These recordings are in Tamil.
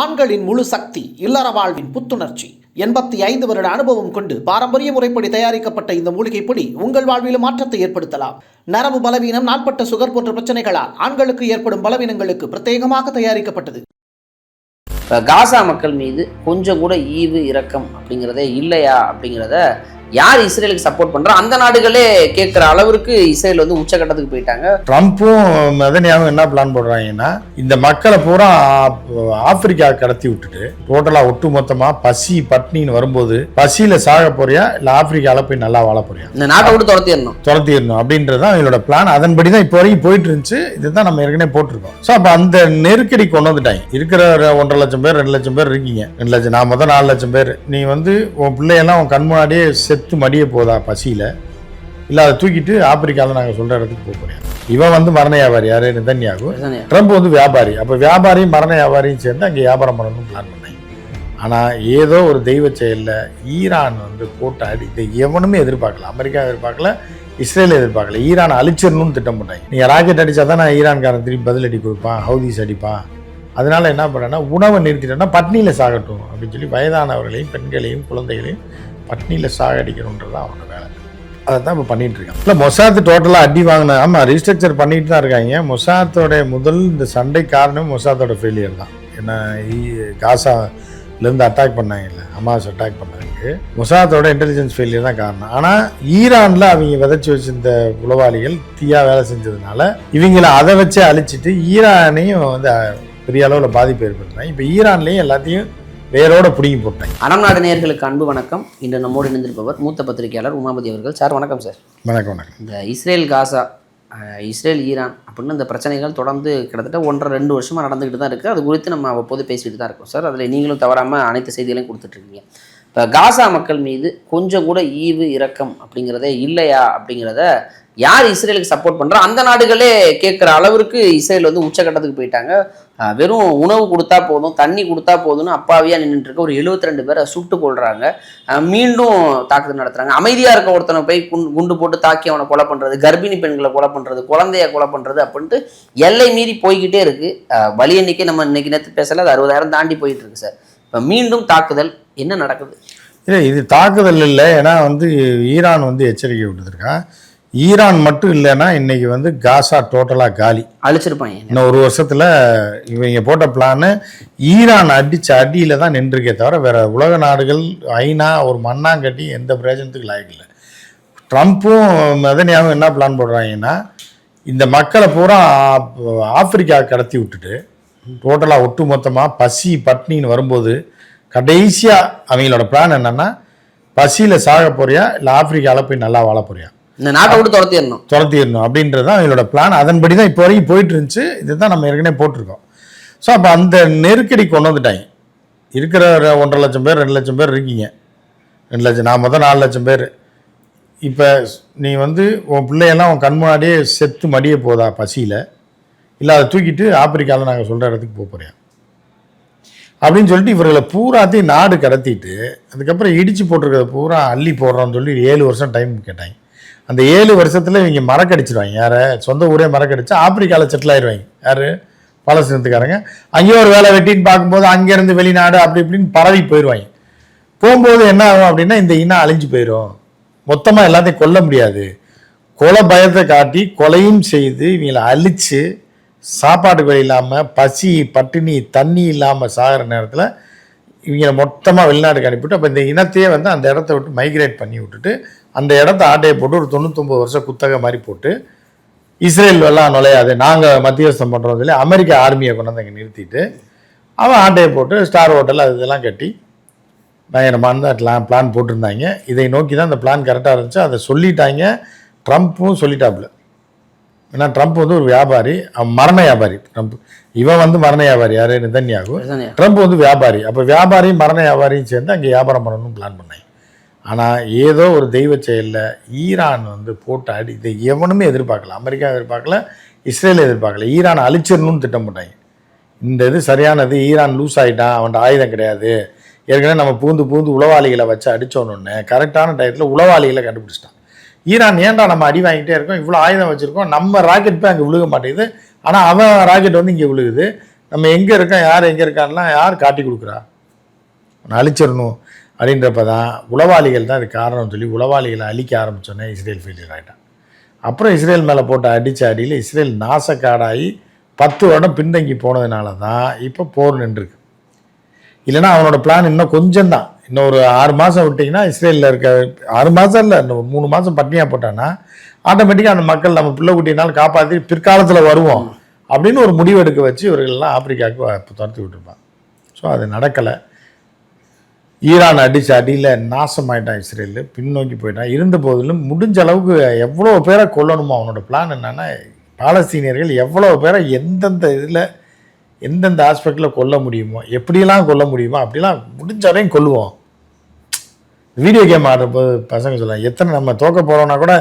ஆண்களின் முழு சக்தி இல்லற வாழ்வின் புத்துணர்ச்சி. எண்பத்தி ஐந்து வருட அனுபவம் கொண்டு பாரம்பரிய முறைப்படி தயாரிக்கப்பட்ட இந்த மூலிகை பொடி உங்கள் வாழ்வில் மாற்றத்தை ஏற்படுத்தலாம். நரம்பு பலவீனம் நாட்பட்ட சுகர் போன்ற பிரச்சனைகளால் ஆண்களுக்கு ஏற்படும் பலவீனங்களுக்கு பிரத்யேகமாக தயாரிக்கப்பட்டது. காசா மக்கள் மீது கொஞ்சம் கூட ஈவு இரக்கம் அப்படிங்கிறதே இல்லையா அப்படிங்கிறத யார் இஸ்ரேலுக்கு சப்போர்ட் பண்றா? அந்த நாடுகளே கேட்குற அளவிற்கு இஸ்ரேல் வந்து உச்சக்கட்டத்துக்கு போயிட்டாங்க. ட்ரம்ப்பும் மெதனியாவும் என்ன பிளான் போடுறாங்கன்னா இந்த மக்களை பூரா ஆப்- ஆப்பிரிக்கா கடத்தி விட்டுட்டு டோட்டலா ஒட்டு மொத்தமா பசி பட்னின்னு வரும்போது பசியில சாக போறியா? இல்ல ஆப்பிரிக்கால போய் நல்லா வாழ போறியா? இந்த நாட்டை விட்டு துரத்திடணும். துரத்திடணும் அப்படின்றது தான் இவங்களோட பிளான் அதன்படி தான் இப்போ வரைக்கும் போயிட்டு இருந்துச்சு. இதுதான் நம்ம ஏற்கனவே போட்டிருக்கோம். ஸோ அப்போ அந்த நெருக்கடி கொண்டு வந்துட்டாங்க. இருக்கிற ஒரு ஒன்றரை லட்சம் பேர் ரெண்டு லட்சம் பேர் இருக்கீங்க. ரெண்டு லட்சம் நான் மொத்தம் நாலு லட்சம் பேர். நீ வந்து உன் பிள்ளையெல்லாம் உன் கண் முன்னாடியே செத்து மடிய போதா பசியில? இல்லை அதை தூக்கிட்டு ஆப்பிரிக்காவில் நாங்கள் சொல்ற இடத்துக்கு போக போறோம் இவன் வந்து மரண வியாபாரி யாரு? நிதன்யாகு. இதுதானே. ட்ரம்ப் வந்து வியாபாரி. அப்போ வியாபாரியும் மரண வியாபாரியும் சேர்ந்து அங்கே வியாபாரம் பண்ணணும்னு பிளான் பண்ணாங்க ஆனால் ஏதோ ஒரு தெய்வ செயலில் ஈரான் வந்து போட்டு அடி இதை எவனுமே எதிர்பார்க்கல. அமெரிக்கா எதிர்பார்க்கல இஸ்ரேல் எதிர்பார்க்கல. ஈரான் அழிச்சிடணும்னு திட்டம் போட்டாங்க. நீங்கள் ராக்கெட் அடித்தா தான் நான் ஈரான்காரன் திருப்பி பதில் அடி கொடுப்பான் ஹவுதீஸ் அடிப்பான். அதனால என்ன பண்ணேன்னா உணவை நிறுத்திட்டேன்னா பட்னியில் சாகட்டும் அப்படின்னு சொல்லி வயதானவர்களையும் பெண்களையும் குழந்தைகளையும் பட்னியில் சாகடிக்கணுன்றது தான் அவனோட வேலை. அதை தான் இப்போ பண்ணிட்டு இல்லை மொசாத்து டோட்டலாக அடி வாங்கின ஆமாம் ரீஸ்ட்ரக்சர் பண்ணிட்டு தான் இருக்காங்க. மொசாத்தோடைய முதல் இந்த சண்டை காரணம் மொசாத்தோட ஃபெயிலியர் தான். ஏன்னா காசாலேருந்து அட்டாக் பண்ணாங்கல்ல ஹமாஸ் அட்டாக் பண்ணாங்க மொசாத்தோட இன்டெலிஜென்ஸ் ஃபெயிலியர் தான் காரணம். ஆனால் ஈரானில் அவங்க விதைச்சி வச்சிருந்த உளவாளிகள் தீயா வேலை செஞ்சதுனால இவங்கள அதை வச்சு அழிச்சிட்டு ஈரானையும் வந்து பெரிய அளவில் பாதிப்பு ஏற்படுத்தினாங்க. இப்போ ஈரான்லேயும் எல்லாத்தையும் வேரோட பிடுங்கி போட்டாங்க அறம் நாடு நேயர்களுக்கு அன்பு வணக்கம். இன்று நம்மோடு இணைந்திருப்பவர் மூத்த பத்திரிகையாளர் உமாபதி அவர்கள். சார் வணக்கம் சார். வணக்கம் வணக்கம். இந்த இஸ்ரேல் காசா இஸ்ரேல் ஈரான் அப்படின்னு இந்த பிரச்சனைகள் தொடர்ந்து கிட்டத்தட்ட ஒன்றரை ரெண்டு வருஷமாக நடந்துக்கிட்டு தான் இருக்குது அது குறித்து நம்ம அவ்வப்போது பேசிட்டு தான் இருக்கோம் சார். அதில் நீங்களும் தவறாமல் அனைத்து செய்திகளையும் கொடுத்துட்ருக்கீங்க. இப்போ காசா மக்கள் மீது கொஞ்சம் கூட ஈவு இரக்கம் அப்படிங்கிறதே இல்லையா அப்படிங்கிறத யார் இஸ்ரேலுக்கு சப்போர்ட் பண்ணுறா அந்த நாடுகளே கேட்குற அளவிற்கு இஸ்ரேல் வந்து உச்சக்கட்டத்துக்கு போயிட்டாங்க. வெறும் உணவு கொடுத்தா போதும் தண்ணி கொடுத்தா போதும்னு அப்பாவியாக நின்றுட்டு இருக்க ஒரு 72 ரெண்டு பேரை சுட்டு கொள்றாங்க மீண்டும் தாக்குதல் நடத்துறாங்க. அமைதியா இருக்க ஒருத்தனை போய் குண்டு- குண்டு போட்டு தாக்கி அவனை கொலை பண்றது கர்ப்பிணி பெண்களை கொலை பண்றது குழந்தைய கொலை பண்றது அப்படின்ட்டு எல்லை மீறி போய்கிட்டே இருக்கு. அஹ், பலி எண்ணிக்கை நம்ம இன்னைக்கு நேற்று பேசல அது அறுபதாயிரம் தாண்டி போயிட்டு இருக்கு சார். இப்போ மீண்டும் தாக்குதல் என்ன நடக்குது? இல்லை இது தாக்குதல் இல்லை ஏன்னா வந்து ஈரான் வந்து எச்சரிக்கை விட்டுருக்கான் ஈரான் மட்டும் இல்லைன்னா இன்னைக்கு வந்து காசா டோட்டலாக காலி. அழிச்சிருப்பாங்க. இன்னும் ஒரு வருஷத்துல இவங்க போட்ட பிளானு ஈரான் அடிச்ச அடியில தான் நின்றுருக்கே தவிர வேற உலக நாடுகள் ஐநா ஒரு மண்ணாங்கட்டி எந்த பிரயோஜனத்துக்கு லாயக்கில்லை ட்ரம்ப்பும் மெதனியாவும் என்ன பிளான் போடுறாங்கன்னா இந்த மக்களை பூரா ஆப்- ஆப்பிரிக்கா கடத்தி விட்டுட்டு டோட்டலாக ஒட்டு மொத்தமாக பசி பட்னின்னு வரும்போது கடைசியாக அவங்களோட பிளான் என்னன்னா பசியில் சாக போறியா இல்லை ஆப்பிரிக்காவில் போய் நல்லா வாழ போறியா? இந்த நாட்டை விட்டு துரத்திடணும். துரத்திடணும் அப்படின்றது தான் அவங்களோட பிளான் அதன்படி தான் இப்போ வரைக்கும் போயிட்டு இருந்துச்சு. இதுதான் நம்ம ஏற்கனவே போட்டிருக்கோம். ஸோ அப்போ அந்த நெருக்கடி கொண்டு வந்துட்டாங்க. இருக்கிற ஒன்றரை லட்சம் பேர் ரெண்டு லட்சம் பேர் இருக்கீங்க. ரெண்டு லட்சம் நான் மொத்தம் நாலு லட்சம் பேர். இப்போ நீ வந்து உன் பிள்ளையெல்லாம் உன் கண் முன்னாடியே செத்து மடிய போதா பசியில்? இல்லை அதை தூக்கிட்டு ஆப்பிரிக்காவில் நாங்கள் சொல்கிற இடத்துக்கு போக போகிறேன் அப்படின்னு சொல்லிட்டு இவர்களை பூராத்தையும் நாடு கடத்திட்டு அதுக்கப்புறம் இடித்து போட்டிருக்கிறத பூரா அள்ளி போடுறோன்னு சொல்லி ஏழு வருஷம் டைம் கேட்டாங்க. அந்த ஏழு வருஷத்தில் இவங்க மறக்கடிச்சிருவாங்க. யாரை? சொந்த ஊரே மறக்கடிச்சு ஆப்பிரிக்காவில் செட்டில் ஆயிடுவாங்க யார்? பாலஸ்தீனத்துக்காரங்க. அங்கேயும் ஒரு வேலை வெட்டின்னு பார்க்கும்போது அங்கேருந்து வெளிநாடு அப்படி இப்படின்னு பரவி போயிடுவாங்க போகும்போது என்ன ஆகும் அப்படின்னா இந்த இனம் அழிஞ்சு போயிடும் மொத்தமாக எல்லாத்தையும் கொல்ல முடியாது. கொலை பயத்தை காட்டி கொலையும் செய்து இவங்களை அழித்து சாப்பாட்டுக்கு வழி இல்லாமல் பசி பட்டினி தண்ணி இல்லாமல் சாகிற நேரத்தில் இவங்களை மொத்தமாக வெளிநாட்டுக்கு அனுப்பிவிட்டு அப்போ இந்த இனத்தையே வந்து அந்த இடத்த விட்டு மைக்ரேட் பண்ணி விட்டுட்டு அந்த இடத்த ஆட்டையை போட்டு ஒரு தொண்ணூத்தொம்பது வருஷம் குத்தகை மாதிரி போட்டு இஸ்ரேல் எல்லாம் நுழையாது. நாங்கள் மத்தியஸ்தம் பண்ணுறோம் சொல்லி அமெரிக்க ஆர்மியை கொண்டு வந்து அங்கே நிறுத்திட்டு அவன் ஆட்டையை போட்டு ஸ்டார் ஹோட்டல் அது இதெல்லாம் கட்டி பயங்கரமான தான் பிளான் பிளான் போட்டிருந்தாங்க. இதை நோக்கி தான் அந்த பிளான் கரெக்டாக இருந்துச்சு. அதை சொல்லிட்டாங்க. ட்ரம்ப்பும் சொல்லிட்டாப்புல. ஏன்னா ட்ரம்ப் வந்து ஒரு வியாபாரி அவன் மரண வியாபாரி. ட்ரம்ப் இவன் வந்து மரண வியாபாரி. யார்? நிதன்யாகு. இதுதானே. ட்ரம்ப் வந்து வியாபாரி. அப்போ வியாபாரியும் மரண வியாபாரியும் சேர்ந்து அங்கே வியாபாரம் பண்ணணும்னு பிளான் பண்ணாங்க. ஆனால் ஏதோ ஒரு தெய்வ செயலில் ஈரான் வந்து போட்டு அடி இதை எவனுமே எதிர்பார்க்கல. அமெரிக்கா எதிர்பார்க்கல இஸ்ரேல் எதிர்பார்க்கல. ஈரான் அழிச்சிடணும்னு திட்டம் போட்டாங்க இந்த இது சரியானது ஈரான் லூஸ் ஆகிட்டான் அவன்கிட்ட ஆயுதம் கிடையாது. ஏற்கனவே நம்ம பூந்து பூந்து உளவாளிகளை வச்சு அடித்தோன்னு கரெக்டான டயத்தில் உளவாளிகளை கண்டுபிடிச்சிட்டான். ஈரான் ஏன்டா நம்ம அடி வாங்கிட்டே இருக்கோம்? இவ்வளோ ஆயுதம் வச்சுருக்கோம். நம்ம ராக்கெட் போய் அங்கே விழுக மாட்டேங்குது. ஆனால் அவன் ராக்கெட் வந்து இங்கே விழுகுது. நம்ம எங்கே இருக்கோம்? யார் எங்கே இருக்கான்லாம் யார் காட்டி கொடுக்குறா? அழிச்சிடணும். அப்படின்றப்ப தான் உளவாளிகள் தான் இது காரணம்னு சொல்லி உளவாளிகளை அழிக்க ஆரம்பிச்சோன்னே இஸ்ரேல் ஃபெயிலியர் ஆகிட்டான் அப்புறம் இஸ்ரேல் மேலே போட்ட அடித்த அடியில் இஸ்ரேல் நாசக்காடாகி பத்து வருடம் பின்தங்கி போனதுனால தான் இப்போ போர் நின்றுருக்கு. இல்லைன்னா அவனோட பிளான் இன்னும் கொஞ்சம் தான் இன்னும் ஒரு ஆறு மாதம் விட்டிங்கன்னா இஸ்ரேலில் இருக்க ஆறு மாதம் இல்லை இன்னும் ஒரு மூணு மாதம் பட்னியாக போட்டான்னா ஆட்டோமேட்டிக்காக அந்த மக்கள் நம்ம பிள்ளை குட்டினாலும் காப்பாற்றி பிற்காலத்தில் வருவோம் அப்படின்னு ஒரு முடிவு எடுக்க வச்சு இவர்கள்லாம் ஆப்பிரிக்காவுக்கு வ- துரத்தி விட்டுருப்பான் ஸோ அது நடக்கலை. ஈரான் அடிச்சு அடியில் நாசமாயிட்டான் இஸ்ரேலு பின்னோக்கி போயிட்டான். இருந்த போதிலும் முடிஞ்ச அளவுக்கு எவ்வளோ பேரை கொல்லணுமோ அவனோட பிளான் என்னென்னா பாலஸ்தீனியர்கள் எவ்வளோ பேரை எந்தெந்த இதில் எந்தெந்த ஆஸ்பெக்டில் கொல்ல முடியுமோ எப்படியெல்லாம் கொல்ல முடியுமோ அப்படிலாம் முடிஞ்ச வரையும் கொல்லுவோம். வீடியோ கேம் ஆடுறப்போது பசங்க சொல்லலாம் எத்தனை நம்ம தோக்க போகிறோம்னா கூட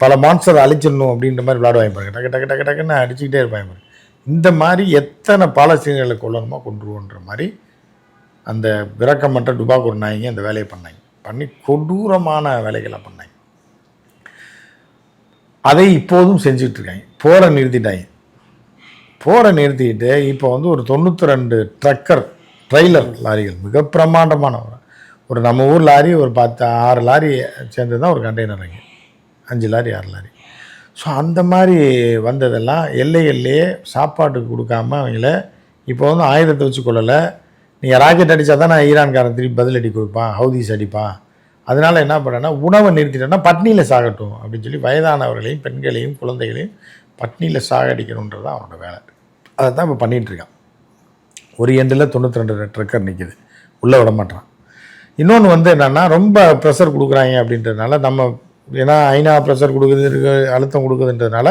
பல மான்ஸ்டர் அழிச்சிடணும் அப்படின்ற மாதிரி விளாடுவாங்க பாருங்க. டக்கு டக்கு டக்கு டக்குன்னு அடிச்சுக்கிட்டே இருப்பாங்க பாருங்க. இந்த மாதிரி எத்தனை பாலஸ்தீனியர்களை கொல்லணுமோ கொண்டுருவோன்ற மாதிரி அந்த விரக்கமற்ற டுபாக்கூர் நாய்ங்க அந்த வேலையை பண்ணாங்க. பண்ணி கொடூரமான வேலைகளை பண்ணாங்க. அதை இப்போதும் செஞ்சிட்ருக்காங்க போரை நிறுத்திட்டாங்க. போரை நிறுத்திக்கிட்டு இப்போ வந்து ஒரு தொண்ணூற்றி ரெண்டு ட்ரக்கர் ட்ரெய்லர் லாரிகள் மிக பிரமாண்டமான ஒரு- ஒரு நம்ம ஊர் லாரி ஒரு பத்து ஆறு லாரி சேர்ந்து தான் ஒரு கண்டெய்னர் அங்கே அஞ்சு லாரி ஆறு லாரி. ஸோ அந்த மாதிரி வந்ததெல்லாம் எல்லைகள்லேயே சாப்பாட்டுக்கு கொடுக்காம அவங்கள இப்போ வந்து ஆயுதத்தை வச்சு கொள்ளலை நீங்கள் ராக்கெட் அடித்தா தான் நான் ஈரான்காரன் திருப்பி பதில் அடி கொடுப்பான் ஹவுதீஸ் அடிப்பான். அதனால் என்ன பண்ணேன்னா உணவை நிறுத்திட்டேன்னா பட்னியில் சாகட்டும் அப்படின்னு சொல்லி வயதானவர்களையும் பெண்களையும் குழந்தைகளையும் பட்னியில் சாகடிக்கணுன்றது தான் அவனோட வேலை. அதை தான் இப்போ பண்ணிகிட்ருக்கான் ஒரு எண்டில் தொண்ணூற்றி ரெண்டு ட்ரக்கர் நிற்கிது உள்ளே விட மாட்டான். இன்னொன்று வந்து என்னென்னா ரொம்ப ப்ரெஷர் கொடுக்குறாங்க அப்படின்றதுனால நம்ம ஏன்னா ஐநா ப்ரெஷர் கொடுக்குது அழுத்தம் கொடுக்குதுன்றதுனால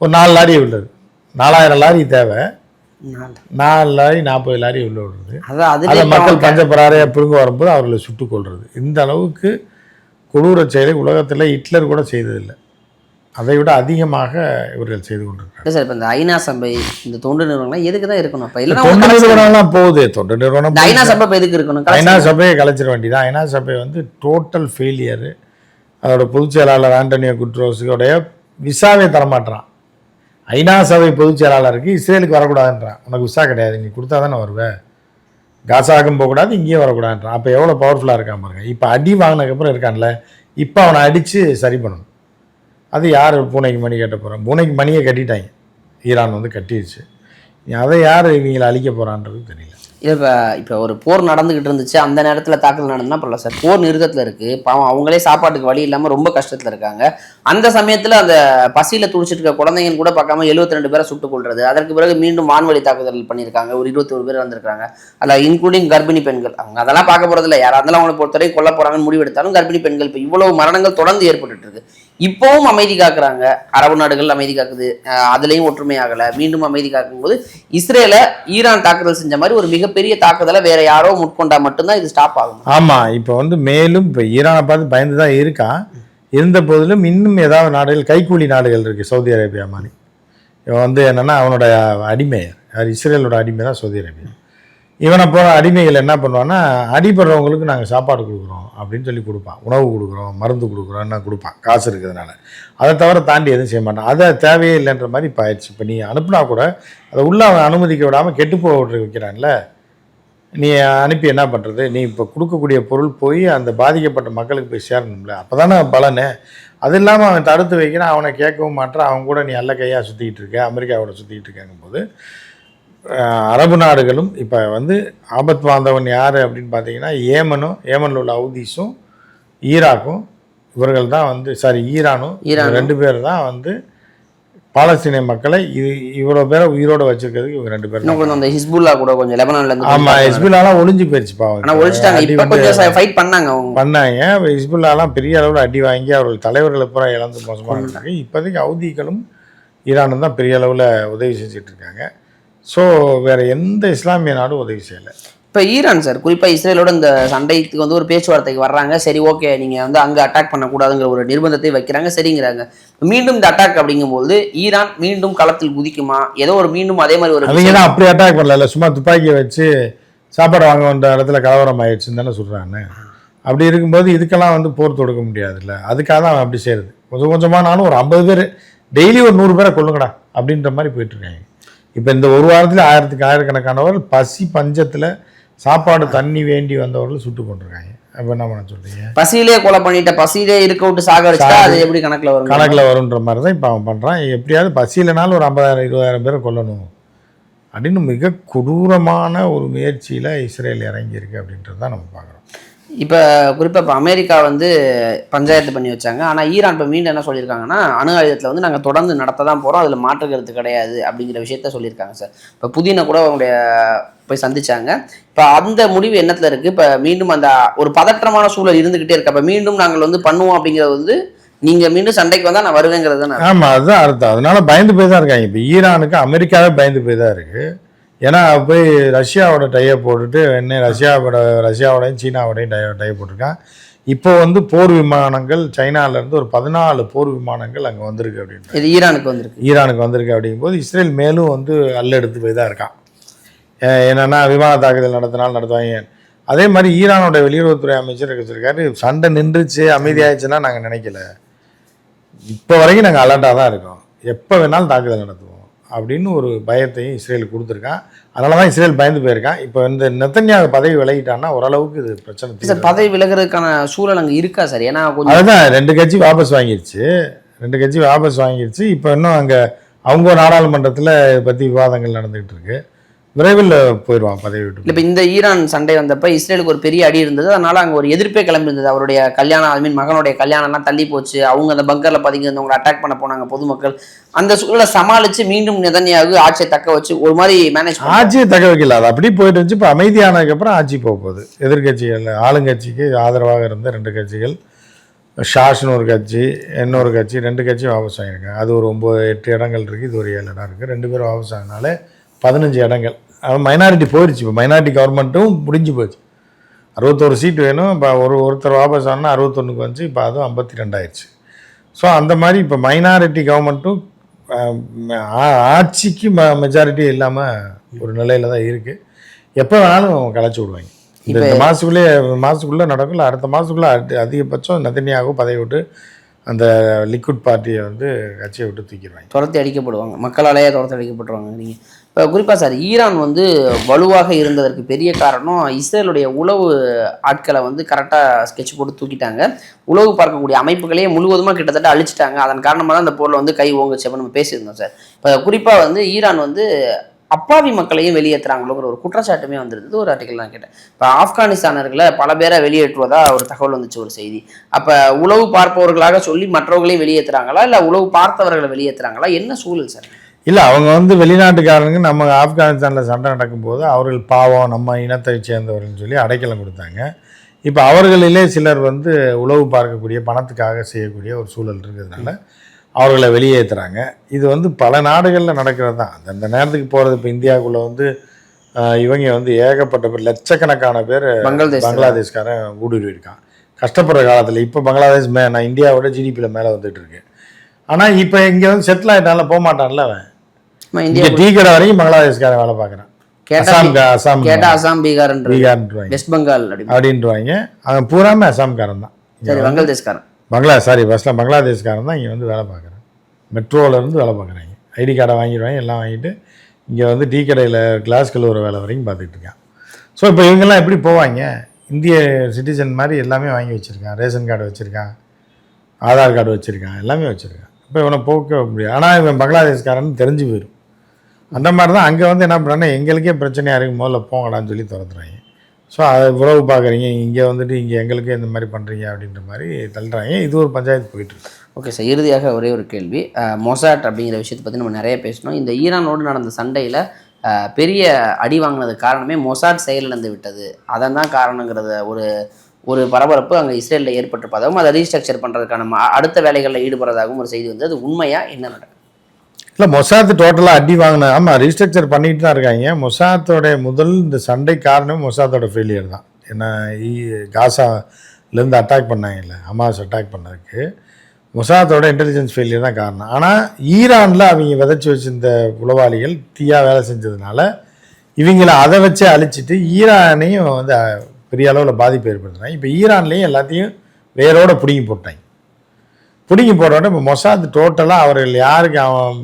ஒரு நாலு லாரி உள்ளது. நாலாயிரம் லாரி தேவை. நாலு. லாரி நாற்பது லாரி உள்ள விடுறது. அதை மக்கள் பஞ்சப்பராரையாக பிடுங்க வரும்போது அவர்களை சுட்டுக் கொள்வது இந்த அளவுக்கு கொடூர செயலை உலகத்தில் ஹிட்லர் கூட செய்ததில்லை. அதை விட அதிகமாக இவர்கள் செய்து கொண்டிருக்கிறார் இல்லை சார் இப்போ இந்த ஐநா சபை இந்த தொண்டு நிறுவனங்கள்லாம் எதுக்கு தான் இருக்கணும்? இப்போ இல்லைன்னா தொண்டு. நிறுவனம்லாம் போகுது. தொண்டு நிறுவனம் ஐநா சபை இப்போ எதுக்கு இருக்கணும்? ஐநா. சபையை கலைச்சிட வேண்டியதான் ஐநா சபை வந்து டோட்டல் ஃபெயிலியரு அதோட பொதுச் செயலாளர் ஆண்டனியோ குட்ரோஸுடைய விசாவே தரமாட்டான் ஐநா சபை பொதுச் செயலாளருக்கு இஸ்ரேலுக்கு வரக்கூடாதுன்றான். உனக்கு விசா கிடையாது நீ கொடுத்தா தானே வருவேன் காசாகும் போகக்கூடாது இங்கேயும் வரக்கூடாதுன்றான். அப்போ எவ்வளோ பவர்ஃபுல்லாக இருக்கான் பாருங்க. இப்போ அடி வாங்கினதுக்கப்புறம் இருக்கான்ல இப்போ அவனை அடித்து சரி பண்ணணும். அது யார் பூனைக்கு மணி கட்ட போகிறான் பூனைக்கு மணியை கட்டிட்டாங்க. ஈரான் வந்து கட்டிடுச்சு அதை யார் இவங்களை அழிக்க போகிறான்றது தெரியல. இப்போ இப்போ ஒரு போர் நடந்துகிட்டு இருந்துச்சு அந்த நேரத்தில் தாக்கல் நடந்தா பரவாயில்ல சார். போர் நிறுத்தத்தில் இருக்குது பாவம் அவங்களே சாப்பாட்டுக்கு வழி இல்லாமல் ரொம்ப கஷ்டத்தில் இருக்காங்க. அந்த சமயத்தில் அந்த பசியில் துடிச்சிட்டு இருக்க குழந்தைங்க கூட பார்க்காம 72 ரெண்டு பேரை சுட்டுக் கொள்வது அதற்கு பிறகு மீண்டும் வான்வழி தாக்குதல் பண்ணியிருக்காங்க. ஒரு இருபத்தொரு பேர் வந்திருக்காங்க. அதில் இன்க்ளூடிங் கர்ப்பிணி பெண்கள். அவங்க அதெல்லாம் பார்க்க போகிறதில்ல யாராக இருந்தாலும் அவங்களை பொறுத்தவரை கொல்ல போகிறாங்கன்னு முடிவெடுத்தாலும் கர்ப்பிணி பெண்கள். இப்போ இவ்வளவு மரணங்கள் தொடர்ந்து ஏற்பட்டுட்டு இப்போவும் அமைதி காக்குறாங்க. அரபு நாடுகள் அமைதி காக்குது. அதுலேயும் ஒற்றுமை ஆகலை. மீண்டும் அமைதி காக்கும்போது இஸ்ரேலை ஈரான் தாக்குதல் செஞ்ச மாதிரி ஒரு மிகப்பெரிய தாக்குதலை வேற யாரோ முட்கொண்டா மட்டும்தான் இது ஸ்டாப் ஆகும் ஆமாம் இப்போ வந்து மேலும் இப்போ ஈரானை பார்த்து பயந்து தான் இருக்கான் இருந்த போதிலும் இன்னும் ஏதாவது நாடுகள் கைக்கூலி நாடுகள் இருக்குது சவுதி அரேபியா மாதிரி. இவன் வந்து என்னென்னா அவனோட அடிமை இஸ்ரேலோட அடிமை தான் சவுதி அரேபியா. இவனை போகிற அடிமைகள் என்ன பண்ணுவான்னா அடிபடுறவங்களுக்கு நாங்கள் சாப்பாடு கொடுக்குறோம் அப்படின்னு சொல்லி கொடுப்பான். உணவு கொடுக்குறோம் மருந்து கொடுக்குறோம் என்ன கொடுப்பான். காசு இருக்கிறதுனால. அதை தவிர தாண்டி எதுவும் செய்ய மாட்டான். அதை தேவையே இல்லைன்ற மாதிரி இப்போ ஆயிடுச்சு. இப்போ நீ அனுப்புனா கூட அதை உள்ள அவன் அனுமதிக்க விடாமல் கெட்டு போக விட்டு வைக்கிறான்ல. நீ அனுப்பி என்ன பண்ணுறது நீ இப்போ கொடுக்கக்கூடிய பொருள் போய் அந்த பாதிக்கப்பட்ட மக்களுக்கு போய் சேரணும்ல. அப்போ தானே பலனு. அது இல்லாமல் அவன் தடுத்து வைக்கிறான். அவனை கேட்கவும் மாட்டான். அவன் கூட நீ அல்ல கையாக சுற்றிக்கிட்டு இருக்க அமெரிக்காவோட சுற்றிக்கிட்டு இருக்கங்கும்போது. அரபு நாடுகளும் இப்போ வந்து ஆபத் பாந்தவன் யார் அப்படின்னு பார்த்தீங்கன்னா ஏமனும் ஏமனில் உள்ள ஹவுதீஸும் ஈராக்கும் இவர்கள் தான் வந்து சாரி ஈரானும். ரெண்டு பேர் தான் வந்து பாலஸ்தீன மக்களை இது இவ்வளோ பேரை உயிரோட வச்சிருக்கிறதுக்கு இவங்க ரெண்டு பேர் இன்னும் கொஞ்சம் அந்த ஹிஸ்புல்லா கூட கொஞ்சம் லெபனான்ல இருந்து ஆமா ஹிஸ்புல்லாலாம் ஒளிஞ்சு போயிடுச்சு பாவம். ஆனா ஒழிச்சிட்டாங்க இப்ப கொஞ்சம் ஃபைட் பண்ணாங்க அவங்க. பண்ணாங்க. ஹிஸ்புல்லாலாம் பெரிய அளவில் அடி வாங்கி அவர்கள் தலைவர்களை பூரா இழந்து மோசமாக இருந்தாங்க இப்போதைக்கு ஹவுதிகளும் ஈரானும் தான் பெரிய அளவில் உதவி செஞ்சுட்டு இருக்காங்க. ஸோ வேற எந்த இஸ்லாமிய நாடும் உதவி செய்யலை. இப்ப ஈரான் சார் குறிப்பா இஸ்ரேலோட இந்த சண்டைக்கு வந்து ஒரு பேச்சுவார்த்தைக்கு வர்றாங்க. சரி ஓகே நீங்க வந்து அங்க அட்டாக் பண்ணக்கூடாதுங்கிற ஒரு நிர்பந்தத்தை வைக்கிறாங்க. சரிங்கிறாங்க. மீண்டும் இந்த அட்டாக் அப்படிங்கும்போது ஈரான் மீண்டும் களத்தில் குதிக்குமா? ஏதோ ஒரு மீண்டும் அதே மாதிரி ஒரு அவங்க தான் அப்படி அட்டாக் பண்ணல. சும்மா துப்பாக்கியை வச்சு சாப்பாடு வாங்க வந்த இடத்துல கலவரம் ஆயிடுச்சுன்னு தானே சொல்கிறாங்க அப்படி இருக்கும்போது இதுக்கெல்லாம் வந்து போர் தொடுக்க முடியாதுல்ல. அதுக்காக தான் அவன் அப்படி செய்கிறது கொஞ்சம் கொஞ்சமானாலும் ஒரு ஐம்பது பேர் டெய்லி ஒரு நூறு பேரை கொள்ளுங்கடா அப்படின்ற மாதிரி போயிட்டு இருக்காங்க. இப்போ இந்த ஒரு வாரத்தில் ஆயிரத்துக்கு ஆயிரக்கணக்கானவர்கள் பசி பஞ்சத்தில் சாப்பாடு தண்ணி வேண்டி வந்தவர்கள் சுட்டு கொண்டிருக்காங்க. அப்போ என்ன பண்ண சொல்றீங்க? பசியிலே கொலை பண்ணிட்ட பசியிலே இருக்க விட்டு சாகடிச்சா அது எப்படி கணக்குல வரும் கணக்கில் வருன்ற மாதிரி தான் இப்போ அவன் பண்ணுறான் எப்படியாவது பசியிலனாலும் ஒரு ஐம்பதாயிரம் இருபதாயிரம் பேரை கொல்லணும். அப்படின்னு மிக கொடூரமான ஒரு முயற்சியில் இஸ்ரேல் இறங்கியிருக்கு அப்படின்றது தான் நம்ம பார்க்குறோம். இப்போ குறிப்பாக இப்போ அமெரிக்கா வந்து பஞ்சாயத்து பண்ணி வச்சாங்க. ஆனால் ஈரான் இப்போ மீண்டும் என்ன சொல்லியிருக்காங்கன்னா அணு ஆயுதத்தில் வந்து நாங்கள் தொடர்ந்து நடத்த தான் போகிறோம் அதில் மாற்று கருத்து கிடையாது அப்படிங்கிற விஷயத்த சொல்லியிருக்காங்க சார். இப்போ புதின கூட அவங்களுடைய போய் சந்திச்சாங்க. இப்போ அந்த முடிவு என்னத்தில் இருக்குது இப்போ மீண்டும் அந்த ஒரு பதற்றமான சூழல் இருந்துக்கிட்டே இருக்கு. அப்போ மீண்டும் நாங்கள் வந்து பண்ணுவோம் அப்படிங்கிறது வந்து நீங்கள் மீண்டும் சண்டைக்கு வந்தால் நான் வருவேங்கிறது ஆமாம் அதுதான் அர்த்தம். அதனால பயந்து போய் தான் இருக்காங்க. இப்போ ஈரானுக்கு அமெரிக்காவே பயந்து போய் தான் இருக்குது ஏன்னா போய் ரஷ்யாவோட டையை போட்டுட்டு என்ன ரஷ்யாவோட ரஷ்யாவோடையும் சீனாவோடையும் டை டையை போட்டிருக்கான். இப்போ வந்து போர் விமானங்கள் சைனால இருந்து ஒரு பதினாலு போர் விமானங்கள் அங்கே வந்திருக்கு அப்படின்ற இது ஈரானுக்கு வந்திருக்கு. ஈரானுக்கு வந்திருக்கு அப்படிங்கும்போது இஸ்ரேல் மேலும் வந்து அல்லெடுத்து போய் தான் இருக்கான். என்னன்னா விமான தாக்குதல் நடத்தினாலும் நடத்துவாங்க. அதே மாதிரி ஈரானோட வெளியுறவுத்துறை அமைச்சர் சொல்லியிருக்காரு சண்டை நின்றுச்சு அமைதியாயிடுச்சுன்னா நாங்கள் நினைக்கல. இப்போ வரைக்கும் நாங்கள் அலர்ட்டாக தான் இருக்கோம். எப்போ வேணாலும் தாக்குதல் நடத்துவோம். அப்படின்னு ஒரு பயத்தையும் இஸ்ரேல் கொடுத்துருக்கான். அதனால தான் இஸ்ரேல் பயந்து போயிருக்கான். இப்போ இந்த நெத்தன்யாக பதவி விலகிட்டான்னா ஓரளவுக்கு இது பிரச்சனை சார். பதவி விலகிறதுக்கான சூழல் அங்கே இருக்கா சார்? ஏன்னா கொஞ்சம் அதுதான் ரெண்டு கட்சி வாபஸ் வாங்கிருச்சு. ரெண்டு கட்சி வாபஸ் வாங்கிருச்சு. இப்போ இன்னும் அங்கே அவங்க நாடாளுமன்றத்தில் இதை பற்றி விவாதங்கள் நடந்துகிட்டு இருக்கு. விரைவில் போயிடுவான் பதவி விட்டு. இப்போ இந்த ஈரான் சண்டை வந்தப்ப இஸ்ரேலுக்கு ஒரு பெரிய அடி இருந்தது. அதனால அங்கே ஒரு எதிர்ப்பே கிளம்பி இருந்தது. அவருடைய கல்யாணம் ஐ மீன் மகனுடைய கல்யாணம்லாம் தள்ளி போச்சு. அவங்க அந்த பங்கரில் பதுங்கி இருந்தவங்களை அட்டாக் பண்ண போனாங்க பொதுமக்கள். அந்த சூழலை சமாளித்து மீண்டும் நிதன்யாகு ஆட்சியை தக்க வச்சு ஒரு மாதிரி மேனேஜ் ஆட்சியை தக்க வைக்கல. அது அப்படி போயிட்டு இருந்துச்சு. இப்போ அமைதியானதுக்கப்புறம் ஆட்சி போக போகுது. எதிர்கட்சிகள் ஆளுங்கட்சிக்கு ஆதரவாக இருந்த ரெண்டு கட்சிகள். ஷாஷ்னு ஒரு கட்சி இன்னொரு கட்சி ரெண்டு கட்சியும் வாபஸ் வாங்கியிருக்காங்க அது ஒரு ஒம்பது எட்டு இடங்கள் இருக்குது இது ஒரு ஏழு இடம் இருக்குது ரெண்டு பேரும் வாபஸ் வாங்கினாலே பதினஞ்சு இடங்கள். மைனாரிட்டி போயிடுச்சு. இப்போ மைனாரிட்டி கவர்மெண்ட்டும் முடிஞ்சு போச்சு. அறுபத்தோரு சீட் வேணும். இப்போ ஒரு ஒருத்தர் வாபஸ் ஆனால் அறுபத்தொன்னுக்கு வந்துச்சு இப்போ அதுவும் ஐம்பத்தி ரெண்டாயிடுச்சு ஸோ அந்த மாதிரி இப்போ மைனாரிட்டி கவர்மெண்ட்டும் ஆட்சிக்கு ம மெஜாரிட்டி இல்லாமல் ஒரு நிலையில தான் இருக்குது எப்போ வேணாலும் கலைச்சி விடுவாங்க. இந்த மாதத்துக்குள்ளே மாதத்துக்குள்ளே நடக்கும் இல்லை அடுத்த மாதத்துக்குள்ளே அதிகபட்சம் நதினியாகவும் பதவி விட்டு அந்த லிக்விட் பார்ட்டியை வந்து கட்சியை விட்டு தூக்கிடுவாங்க. துரத்தி அடிக்கப்படுவாங்க. மக்களாலேயே துரத்தி அடிக்கப்பட்டுருவாங்க. நீங்கள் குறிப்பாக சார் ஈரான் வந்து வலுவாக இருந்ததற்கு பெரிய காரணம் இஸ்ரேலுடைய உளவு ஆட்களை வந்து கரெக்டாக ஸ்கெட்ச் போட்டு தூக்கிட்டாங்க. உளவு பார்க்கக்கூடிய அமைப்புகளையே முழுவதுமாக கிட்டத்தட்ட அழிச்சிட்டாங்க. அதன் காரணமாக தான் அந்த போரில் வந்து கை ஓங்குச்சு அப்படின்னு நம்ம பேசியிருந்தோம் சார். இப்போ குறிப்பாக வந்து ஈரான் வந்து அப்பாவி மக்களையும் வெளியேற்றுறாங்களோங்கிற ஒரு குற்றச்சாட்டுமே வந்திருந்தது. ஒரு ஆர்டிக்கல் நான் கேட்டேன். இப்போ ஆப்கானிஸ்தானர்களை பல பேரை வெளியேற்றுவதா ஒரு தகவல் வந்துச்சு ஒரு செய்தி. அப்போ உளவு பார்ப்பவர்களாக சொல்லி மற்றவர்களையும் வெளியேற்றுறாங்களா இல்லை உளவு பார்த்தவர்களை வெளியேற்றுறாங்களா என்ன சூழல் சார்? இல்லை அவங்க வந்து வெளிநாட்டுக்காரங்க நம்ம ஆப்கானிஸ்தானில் சண்டை நடக்கும்போது அவர்கள் பாவம் நம்ம இனத்தை சேர்ந்தவர்கள்னு சொல்லி அடைக்கலம் கொடுத்தாங்க. இப்போ அவர்களிலே சிலர் வந்து உளவு பார்க்கக்கூடிய பணத்துக்காக செய்யக்கூடிய ஒரு சூழல் இருக்கிறதுனால அவர்களை வெளியேற்றுறாங்க இது வந்து பல நாடுகளில் நடக்கிறது தான் அந்த நேரத்துக்கு போகிறது இப்போ இந்தியாவுக்குள்ளே வந்து இவங்க வந்து ஏகப்பட்ட பேர் லட்சக்கணக்கான பேர் பங்களாதேஷ் பங்களாதேஷ்காரன் ஊடுருவி இருக்கான் கஷ்டப்படுற காலத்தில் இப்போ பங்களாதேஷ் மே நான் இந்தியாவோட ஜிடிபியில் மேலே வந்துட்டு இருக்கு ஆனால் இப்போ இங்கே வந்து செட்டில் ஆகிட்டான்ல போக மாட்டான்ல அவன். நம்ம இந்தியா டீ கடை வரைக்கும் பங்களாதேஷ்காரன் வேலை பார்க்குறான். கேட்டா அசாம் கேட்டா அசாம் பீகார்ன்ற பீகார்ன்றாங்க வெஸ்ட் பெங்கால் அப்படி அப்படின்றாங்க அவன் பூராமே அசாம்காரன் தான். சரி பங்களாதேஷ்காரன் பங்களா சாரி பஸ்ஸில் பங்களாதேஷ்காரன் தான் இங்கே வந்து வேலை பார்க்குறான். மெட்ரோவில் இருந்து வேலை பார்க்குறாங்க. ஐடி கார்டை வாங்கிடுவாங்க எல்லாம் வாங்கிட்டு இங்கே வந்து டீ கடையில் கிளாஸ் கழுவுற வேலை வரைக்கும் பார்த்துட்டு இருக்கான். ஸோ இப்போ இவங்கெல்லாம் எப்படி போவாங்க? இந்திய சிட்டிசன் மாதிரி எல்லாமே வாங்கி வச்சுருக்கான். ரேஷன் கார்டு வச்சுருக்கான். ஆதார் கார்டு வச்சுருக்கான். எல்லாமே வச்சுருக்கான். இப்போ இவனை போக்க முடியாது. ஆனால் இவன் பங்களாதேஷ்காரன் தெரிஞ்சு போயிடும் அந்த மாதிரி தான் அங்கே வந்து என்ன பண்ணுறாங்கன்னா எங்களுக்கே பிரச்சனையாக இருக்கும் முதல்ல போங்கடான்னு சொல்லி துரத்துறாங்க. ஸோ அதை உறவு பார்க்குறீங்க இங்கே வந்துட்டு இங்கே எங்களுக்கே இந்த மாதிரி பண்ணுறீங்க அப்படின்ற மாதிரி தள்ளுறாங்க. இது ஒரு பஞ்சாயத்து போயிட்டு ஓகே சார் இறுதியாக ஒரே ஒரு கேள்வி. மொசாட் அப்படிங்கிற விஷயத்தை பற்றி நம்ம நிறைய பேசணும் இந்த ஈரானோடு நடந்த சண்டையில் பெரிய அடி வாங்கினது காரணமே மொசாட் செயலிழந்து விட்டது. அதன் தான் காரணங்கிறத ஒரு ஒரு பரபரப்பு அங்கே இஸ்ரேலில் ஏற்பட்டிருப்பதாகவும் அதை ரீஸ்ட்ரக்சர் பண்ணுறதுக்கான அடுத்த வேலைகளில் ஈடுபடுறதாகவும் ஒரு செய்தி வந்து அது உண்மையாக என்ன நடக்கும் இல்லை மொசாத் டோட்டலாக அடி வாங்கின ஆமாம் ரீஸ்ட்ரக்சர் பண்ணிட்டு தான் இருக்காங்க. மொசாத்தோடைய முதல் இந்த சண்டை காரணம் மொசாத்தோட ஃபெயிலியர் தான். ஏன்னா காசாலேருந்து அட்டாக் பண்ணாங்கல்ல ஹமாஸ் அட்டாக் பண்ணதுக்கு. மொசாத்தோட இன்டெலிஜென்ஸ் ஃபெயிலியர் தான் காரணம். ஆனால் ஈரானில் அவங்க விதைச்சி வச்சிருந்த உளவாளிகள் தீயாக வேலை செஞ்சதுனால இவங்கள அதை வச்சே அழிச்சிட்டு ஈரானையும் வந்து பெரிய அளவில் பாதிப்பு ஏற்படுத்துனாங்க. இப்போ ஈரான்லேயும் எல்லாத்தையும் வேரோட பிடுங்கி போட்டாங்க. பிடுங்கி போட்டோன்னே இப்போ மொசாத் டோட்டலாக அவர்கள் யாருக்கு அவன்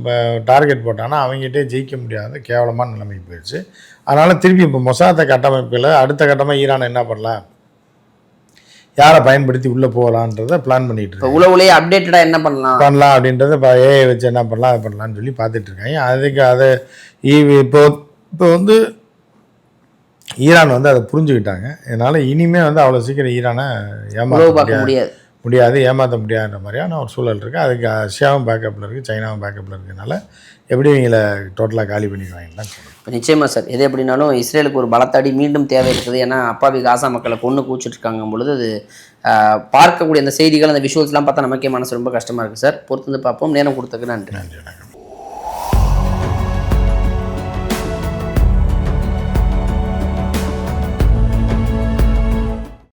டார்கெட் போட்டானோ அவங்ககிட்டே ஜெயிக்க முடியாத கேவலமான நிலைமைக்கு போயிடுச்சு. அதனால் திருப்பி இப்போ மொசாத்த கட்டமைப்பில் அடுத்த கட்டமாக ஈரான் என்ன பண்ணலாம்? யாரை பயன்படுத்தி உள்ளே போகலான்றதை பிளான் பண்ணிட்டு இருக்காங்க. உளவுலேயே அப்டேட்டடாக என்ன பண்ணலாம்? பண்ணலாம் அப்படின்றத இப்போ ஏஐ வச்சு என்ன பண்ணலாம் அது பண்ணலாம்னு சொல்லி பார்த்துட்டு இருக்காங்க. அதுக்கு அதை இப்போ இப்போ வந்து ஈரான் வந்து அதை புரிஞ்சுக்கிட்டாங்க. அதனால் இனிமே வந்து அவ்வளோ சீக்கிரம் ஈரானை ஏமாற்ற முடியாது. முடியாது ஏமாற்ற முடியாதுன்ற மாதிரியான ஒரு சூழல் இருக்குது அதுக்கு ரஷ்யாவும் பேக்கப்பில் இருக்குது சைனாவும் பேக்கப்பில் இருக்கிறதுனால எப்படி இவங்களை டோட்டலாக காலி பண்ணிடுவாங்கன்னு தான் சொல்லுவேன் இப்போ நிச்சயமா சார். எது எப்படினாலும் இஸ்ரேலுக்கு ஒரு பலத்தடி மீண்டும் தேவை இருக்குது. ஏன்னா அப்பாவி காசா மக்களை கொண்டு கூச்சிட்டு இருக்காங்க பொழுது அது பார்க்கக்கூடிய அந்த செய்திகள் அந்த விஷுவல்ஸ்லாம் பார்த்தா நமக்கே மனசு ரொம்ப கஷ்டமாக இருக்குது சார். பொறுத்து வந்து பார்ப்போம். நேரம் கொடுத்ததுக்கு நன்றி. நன்றி வணக்கம்.